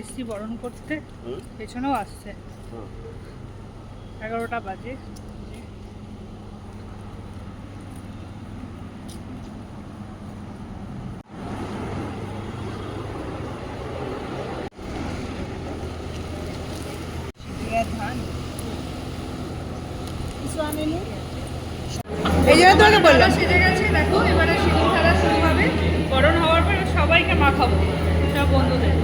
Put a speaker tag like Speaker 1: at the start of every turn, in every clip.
Speaker 1: এসছি বরণ করতে। পেছনেও আসছে। এগারোটা বাজে।
Speaker 2: এই জন্য তোমাকে বললাম।
Speaker 1: সেজে গেছে দেখো এবারে সিঁদুর খেলা শুরু হবে। বরণ হওয়ার পর সবাইকে মাখাবো। সব বন্ধুদের।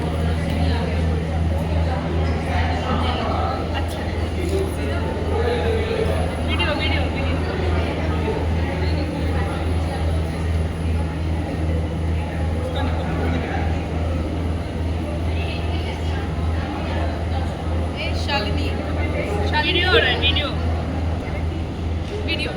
Speaker 1: வீடியோ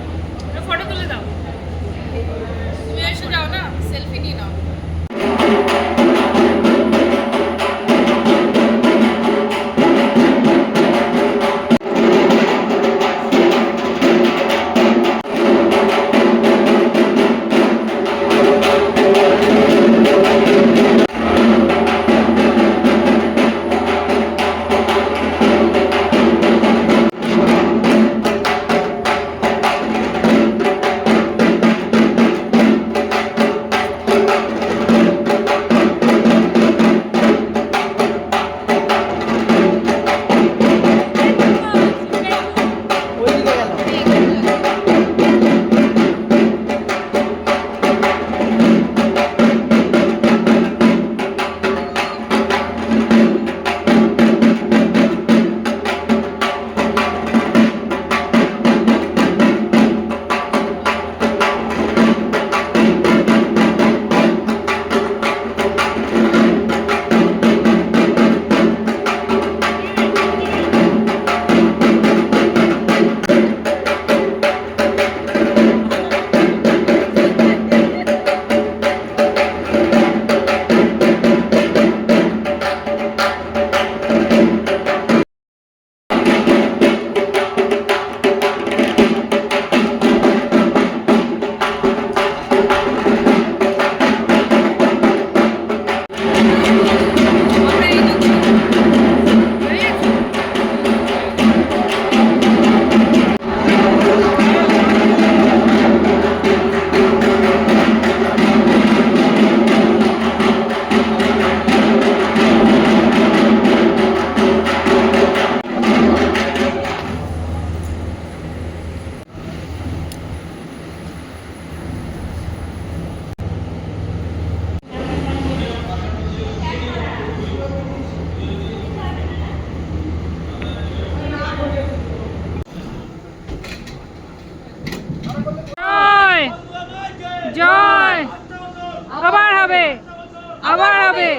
Speaker 1: হবে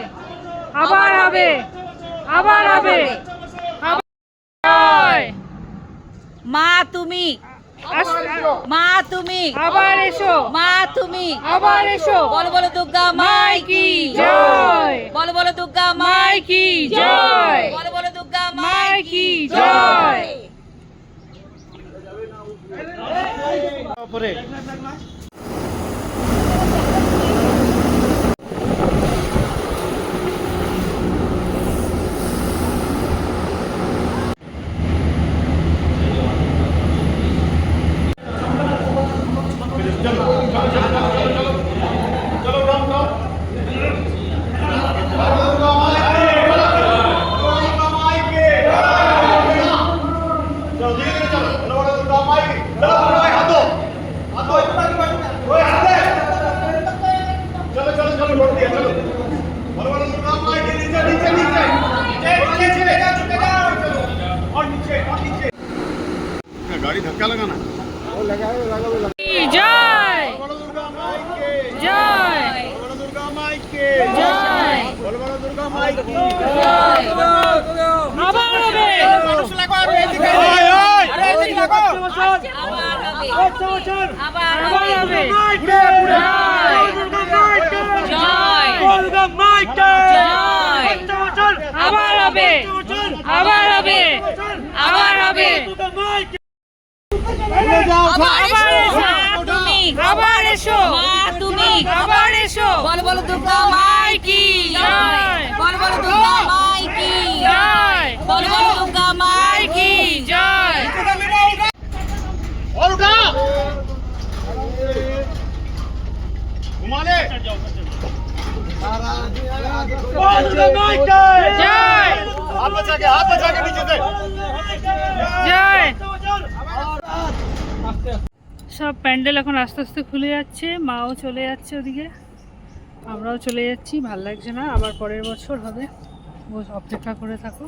Speaker 1: আবার হবে আবার হবে
Speaker 2: মা তুমি মা তুমি
Speaker 1: আবার এসো
Speaker 2: মা তুমি
Speaker 1: আবার এসো
Speaker 2: বলো বলো দুর্গা মাই কি
Speaker 1: জয়
Speaker 2: বলো বলো দুর্গা মাই
Speaker 1: মাই কি জয়
Speaker 2: বলো বলো দুর্গা
Speaker 1: মাই কি জয়
Speaker 3: ধাক্কা লাগা না?
Speaker 1: কি জয়!
Speaker 3: বড় দুর্গা মাইকে
Speaker 1: জয়!
Speaker 3: বড় দুর্গা মাইকে
Speaker 1: জয়!
Speaker 3: বড় বড় দুর্গা মাইকে
Speaker 1: আবার হবে।
Speaker 3: ওই ওই
Speaker 2: আবার হবে। আবার
Speaker 1: আবার
Speaker 2: হবে
Speaker 1: হবে। জয়! আবার
Speaker 2: এসো।
Speaker 1: বল বল
Speaker 2: দুর্গা মাই
Speaker 1: কি জয়।
Speaker 2: বল বল দুর্গা মাই কি
Speaker 1: জয়।
Speaker 2: বল বল দুর্গা মাই
Speaker 3: কি
Speaker 1: জয়।
Speaker 3: और उठा घुमा ले हाथ बचा के
Speaker 1: हाथ সব প্যান্ডেল এখন আস্তে আস্তে খুলে যাচ্ছে, মাও চলে যাচ্ছে ওদিকে। আমরাও চলে যাচ্ছি, ভালো লাগছে না, আবার পরের বছর হবে। অপেক্ষা করে থাকো।